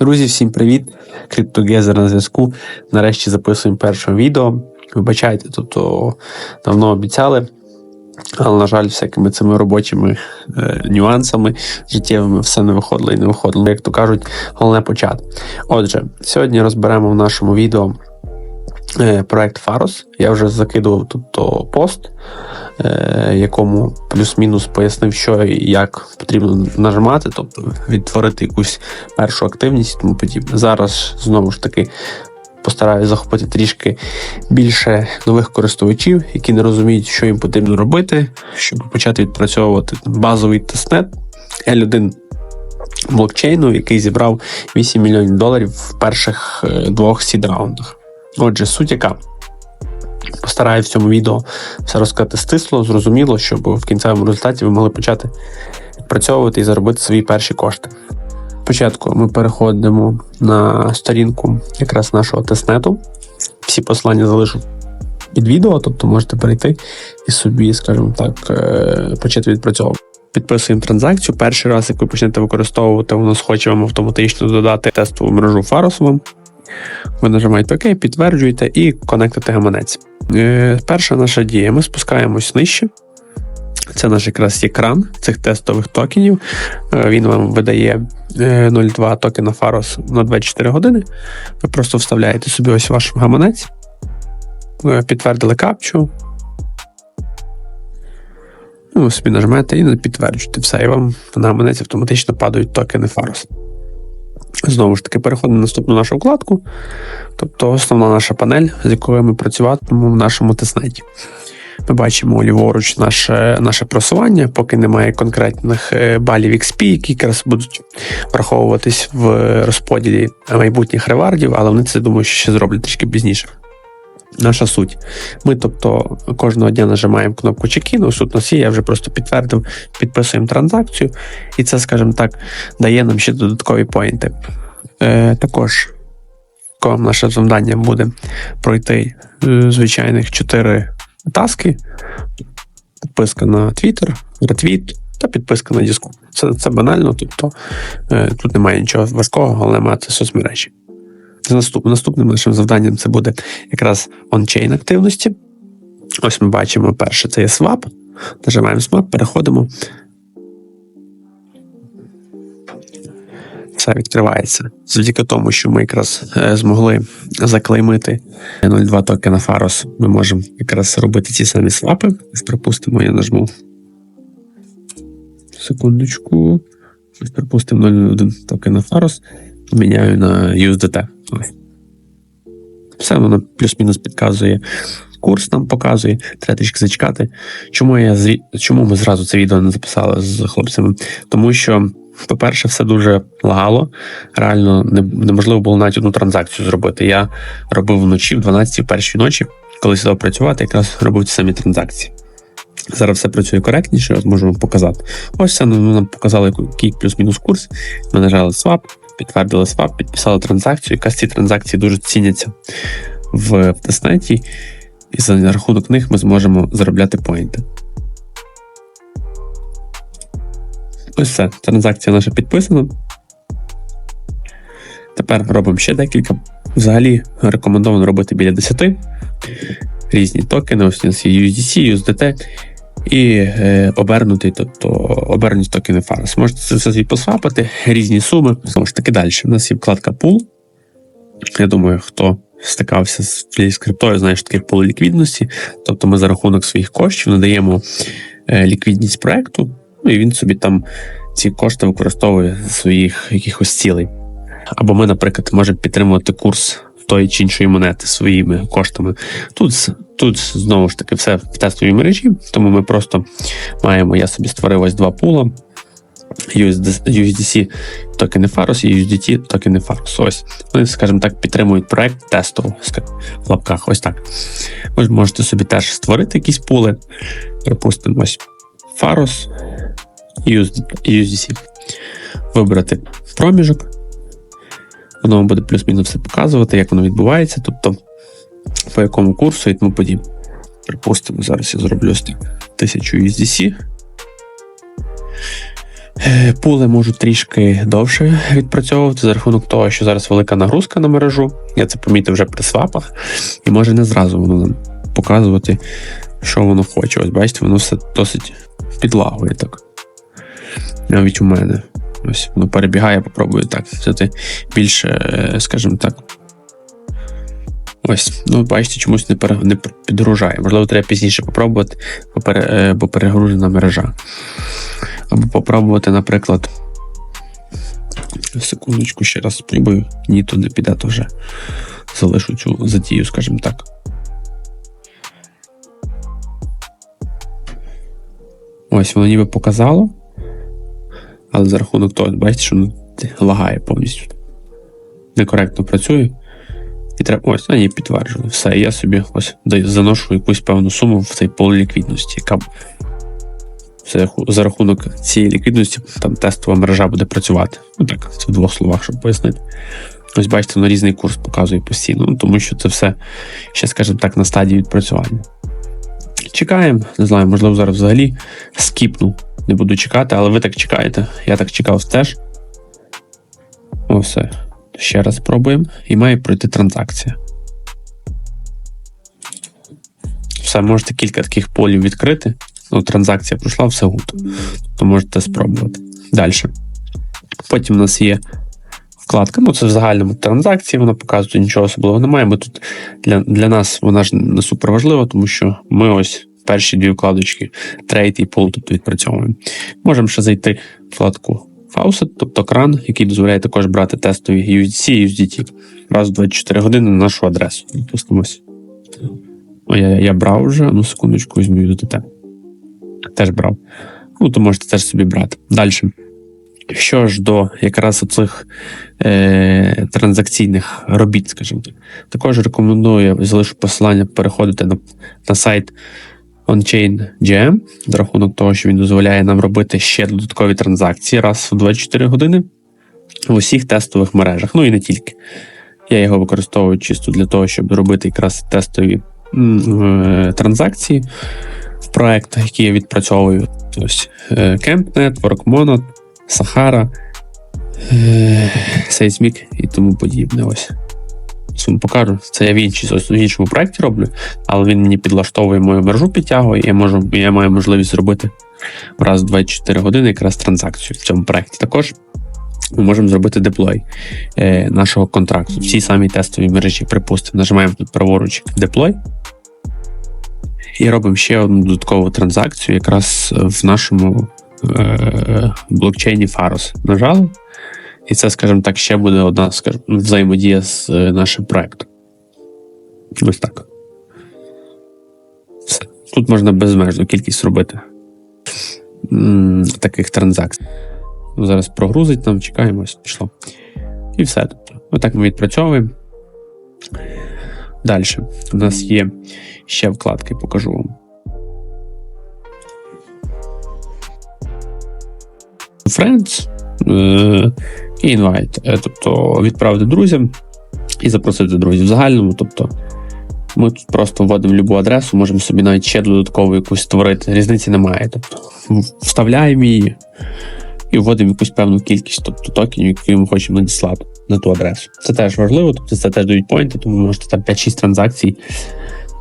Друзі, всім привіт! CryptoGezer на зв'язку. Нарешті записуємо перше відео. Вибачайте, тобто давно обіцяли, але, на жаль, всякими цими робочими е, нюансами життєвими все не виходило і не виходило. Як то кажуть, головне почати. Отже, сьогодні розберемо в нашому відео е, проект Faros. Я вже закидував тут то пост, якому плюс-мінус пояснив, що і як потрібно нажимати, тобто відтворити якусь першу активність і тому подібне. Зараз знову ж таки постараюся захопити трішки більше нових користувачів, які не розуміють, що їм потрібно робити, щоб почати відпрацьовувати базовий тестнет L1 блокчейну, який зібрав 8 мільйонів доларів в перших е, двох сід-раундах. Отже, суть яка. Постараюся в цьому відео все розказати стисло, зрозуміло, щоб в кінцевому результаті ви могли почати відпрацьовувати і заробити свої перші кошти. Спочатку ми переходимо на сторінку якраз нашого тестнету. Всі посилання залишу під відео, тобто можете перейти і собі, скажімо так, е, почати відпрацьовувати. Підписуємо транзакцію. Перший раз, як ви почнете використовувати, воно схоче вам автоматично додати тестову мережу Фаросову. Ви нажимаєте ОК, підтверджуєте і конектите гаманець. Е, Перша наша дія. Ми спускаємось нижче. Це наш якраз екран цих тестових токенів. Е, Він вам видає е, 0,2 токена Faros на 24 години. Ви просто вставляєте собі ось ваш гаманець, е, підтвердили капчу. Ну, собі нажмете і підтверджуєте все, і вам на гаманець автоматично падають токени Faros. Знову ж таки, переходимо на наступну нашу вкладку, тобто основна наша панель, з якою ми працюватимемо в нашому тестнеті. Ми бачимо ліворуч наше наше просування, поки немає конкретних е, балів XP, які якраз будуть враховуватись в розподілі майбутніх ревардів, але вони це думаю, що ще зроблять трішки пізніше. Наша суть. Ми, тобто, кожного дня нажимаємо кнопку check-in, ось тут у нас я вже просто підтвердив, підписуємо транзакцію, і це, скажімо так, дає нам ще додаткові поінти. Е, Також наше завдання буде пройти е, звичайних 4 таски, підписка на Twitter, ретвіт та підписка на Discord. Це, це банально, тобто е, тут немає нічого важкого, головне мати соцмережі. Це наступ, наступним нашим завданням це буде якраз ончейн активності. Ось ми бачимо перше, це є swap. Нажимаємо swap, переходимо. Все відкривається. Завдяки тому, що ми якраз е, змогли заклеймити 0,2 токена Faros, ми можемо якраз робити ті самі свапи. Припустимо, я нажму. Секундочку. Припустимо 0,1 токена Faros. Міняю на USDT. Все воно плюс-мінус підказує. Курс нам показує, треба трішки зачекати. Чому я чому ми зразу це відео не записали з хлопцями? Тому що, по-перше, все дуже лагало. Реально не... неможливо було навіть одну транзакцію зробити. Я робив вночі, в 12 в першій ночі, коли сідав працювати, якраз робив ті самі транзакції. Зараз все працює коректніше, от можу вам показати. Ось це нам показали, який плюс-мінус курс. Ми нажали swap, підтвердили свап, підписали транзакцію. Якраз ці транзакції дуже ціняться в тестнеті, і за рахунок них ми зможемо заробляти поінти. Ось все, транзакція наша підписана. Тепер робимо ще декілька. Взагалі рекомендовано робити біля 10 різні токени. Ось у нас є USDC, USDT і е, обернутий, тобто обернуті токени Faros. Можете це все посвапати, різні суми. Знову ж таки далі. У нас є вкладка Pool. Я думаю, хто стикався з з криптою, знає, що таке пул ліквідності. Тобто ми за рахунок своїх коштів надаємо е, ліквідність проекту, ну і він собі там ці кошти використовує своїх якихось цілей. Або ми, наприклад, можемо підтримувати курс тої чи іншої монети своїми коштами. Тут тут знову ж таки все в тестовій мережі, тому ми просто маємо, я собі створив ось два пула. USDC токени Faros і USDT токени Faros. Ось вони, скажімо так, підтримують проект тестово в лапках. Ось так. Ви можете собі теж створити якісь пули. Припустимо, ось Faros USDC. Вибрати проміжок. Воно вам буде плюс-мінус все показувати, як воно відбувається, тобто по якому курсу і тому подібне. Припустимо, зараз я зроблю 1000 USDC. Пули можуть трішки довше відпрацьовувати за рахунок того, що зараз велика нагрузка на мережу. Я це помітив вже при свапах, і може не зразу воно нам показувати, що воно хоче. Ось бачите, воно все досить підлагує так. Навіть у мене. Ось воно перебігає, попробую так взяти більше, е, скажімо так. Ось, ну бачите, чомусь не пере- не підгружає. Можливо, треба пізніше попробувати, бо, пере, бо перегружена мережа. Або попробувати, наприклад. Секундочку, ще раз спробую. Ні, то не піде, то вже залишу цю затію, скажімо так. Ось воно ніби показало. Але за рахунок того, бачите, що воно лагає повністю. Некоректно працює. І треба. Ось, а ні, підтверджено. Все, я собі ось заношу якусь певну суму в цей пол ліквідності, яка за рахунок цієї ліквідності там тестова мережа буде працювати. Ну так, це в двох словах, щоб пояснити. Ось бачите, воно різний курс показує постійно, ну, тому що це все ще, скажімо так, на стадії відпрацювання. Чекаємо, не знаю, можливо, зараз взагалі скіпну. Не буду чекати, але ви так чекаєте. Я так чекав теж. О, все. Ще раз спробуємо. І має пройти транзакція. Все, можете кілька таких полів відкрити. Ну, транзакція пройшла, все гуд. То можете спробувати. Далі. Потім у нас є вкладка. Ну, це в загальному транзакції, вона показує, нічого особливого немає. Ми тут для, для нас вона ж не супер важлива, тому що ми ось перші дві вкладочки трейд і пол тут відпрацьовуємо. Можемо ще зайти в вкладку Faucet, тобто кран, який дозволяє також брати тестові USDC і USDT раз в 24 години на нашу адресу. О, я, я брав вже, ну секундочку, візьму UDT. Теж брав. Ну, то можете теж собі брати. Далі. Що ж до якраз оцих е, транзакційних робіт, скажімо так, також рекомендую, я залишу посилання переходити на, на сайт OnChain GM, за рахунок того, що він дозволяє нам робити ще додаткові транзакції раз в 24 години в усіх тестових мережах. Ну і не тільки. Я його використовую чисто для того, щоб робити якраз тестові е, транзакції в проектах, які я відпрацьовую. Ось е, Camp Network, Monad, Sahara, е, Seismic і тому подібне. Ось. Покажу. Це я в, іншій, в іншому проєкті роблю, але він мені підлаштовує мою мережу, підтягує, і я можу, я маю можливість зробити раз в 24 години якраз транзакцію в цьому проєкті. Також ми можемо зробити деплой е, нашого контракту в цій самій тестовій мережі. Припустимо, нажимаємо тут праворуч деплой. І робимо ще одну додаткову транзакцію якраз в нашому е, блокчейні Faros. Нажали. І це, скажімо так, ще буде одна скажімо, взаємодія з е, нашим проектом. Ось так. Тут можна безмежну кількість робити таких транзакцій. Ну, Зараз прогрузить нам, чекаємо, пішло. І все. Тобто, отак ми відпрацьовуємо. Далі. У нас є ще вкладки, покажу вам. Friends і invite, е, тобто відправити друзям і запросити друзів в загальному. Тобто ми тут просто вводимо любу адресу, можемо собі навіть ще додаткову якусь створити. Різниці немає. Тобто вставляємо її і вводимо якусь певну кількість, тобто токенів, які ми хочемо надіслати на ту адресу. Це теж важливо, тобто це теж дають поінти, тому ви можете там 5-6 транзакцій.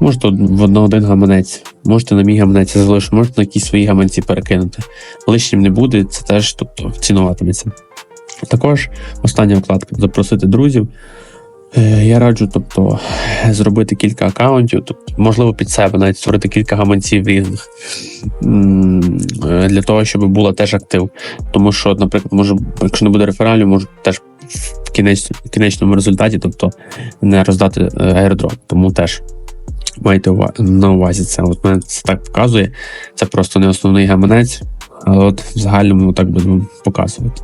Можете в один гаманець, можете на мій гаманець залишити, можете на якісь свої гаманці перекинути. Лишнім не буде, це теж тобто, цінуватиметься. Також остання вкладка запросити друзів. Е, Я раджу, тобто, зробити кілька акаунтів, тобто, можливо, під себе навіть створити кілька гаманців різних е, для того, щоб була теж актив. Тому що, наприклад, може, якщо не буде рефералів, можуть теж в кінечному результаті, тобто не роздати е. Тому теж майте на увазі це. От мене це так показує. Це просто не основний гаманець, але от в загальному так будемо показувати.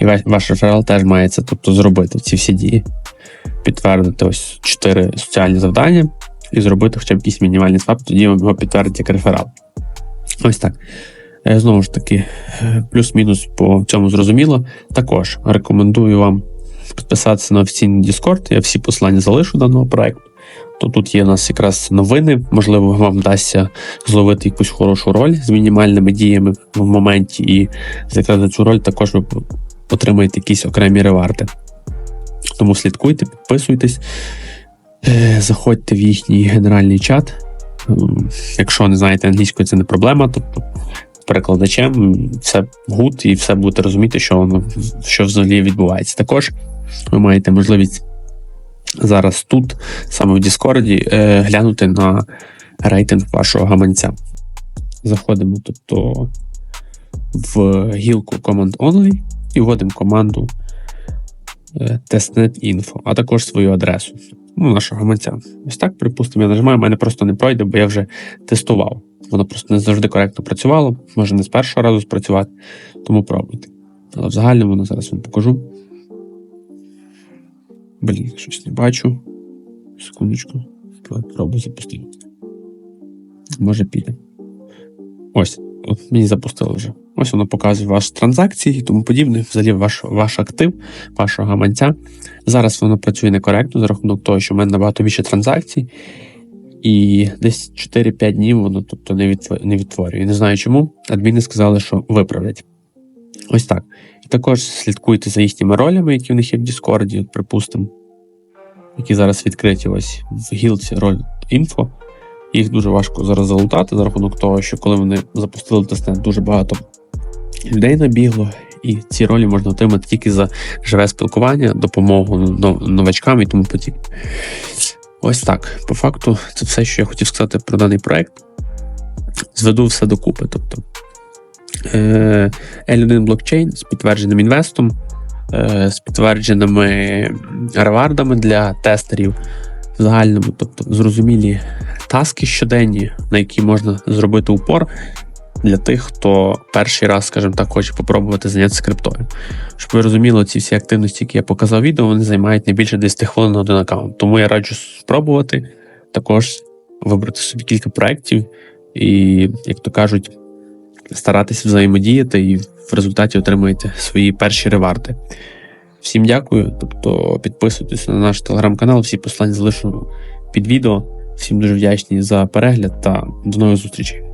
І ваш, реферал теж має це тобто, зробити ці всі дії. Підтвердити ось чотири соціальні завдання і зробити хоча б якийсь мінімальний свап, тоді вам його підтвердять як реферал. Ось так. Е, Знову ж таки, е, плюс-мінус по цьому зрозуміло. Також рекомендую вам підписатися на офіційний Discord. Я всі посилання залишу даного проекту. То тут є у нас якраз новини. Можливо, вам вдасться зловити якусь хорошу роль з мінімальними діями в моменті, і якраз за цю роль також ви отримаєте якісь окремі реварти. Тому слідкуйте, підписуйтесь, е, заходьте в їхній генеральний чат. Ем, Якщо не знаєте англійської, це не проблема. Тобто перекладачем все гуд і все будете розуміти, що воно що взагалі відбувається. Також ви маєте можливість зараз тут, саме в Діскорді, е, глянути на рейтинг вашого гаманця. Заходимо тобто, в гілку Command Only і вводимо команду е, testnet.info, а також свою адресу ну, нашого гаманця. Ось так, припустимо, я нажимаю, в мене просто не пройде, бо я вже тестував. Воно просто не завжди коректно працювало, може не з першого разу спрацювати, тому пробуйте. Але в загальному воно зараз вам покажу. Блін, щось не бачу. Секундочку. Пробую запустити. Може піде. Ось, от мені запустило вже. Ось воно показує ваші транзакції і тому подібне, взагалі ваш, ваш актив, вашого гаманця. Зараз воно працює некоректно за рахунок того, що в мене набагато більше транзакцій. І десь 4-5 днів воно тобто, не відтворює. Не знаю чому. Адміни сказали, що виправлять. Ось так. І також слідкуйте за їхніми ролями, які в них є в Діскорді, припустимо, які зараз відкриті ось в гілці роль інфо. Їх дуже важко зараз залутати за рахунок того, що коли вони запустили тестнет, дуже багато людей набігло, і ці ролі можна отримати тільки за живе спілкування, допомогу новачкам і тому подібне. Ось так. По факту, це все, що я хотів сказати про даний проект. Зведу все докупи. Тобто е, L1 блокчейн з підтвердженим інвестом, з підтвердженими ревардами для тестерів в загальному, тобто зрозумілі таски щоденні, на які можна зробити упор для тих, хто перший раз, скажімо так, хоче попробувати зайнятися криптою. Щоб ви розуміли, ці всі активності, які я показав відео, вони займають не більше 10 хвилин на один аккаунт. Тому я раджу спробувати також вибрати собі кілька проєктів і, як то кажуть, старатися взаємодіяти і в результаті отримаєте свої перші реварди. Всім дякую. Тобто підписуйтесь на наш телеграм-канал, всі послання залишу під відео. Всім дуже вдячні за перегляд та до нових зустрічей.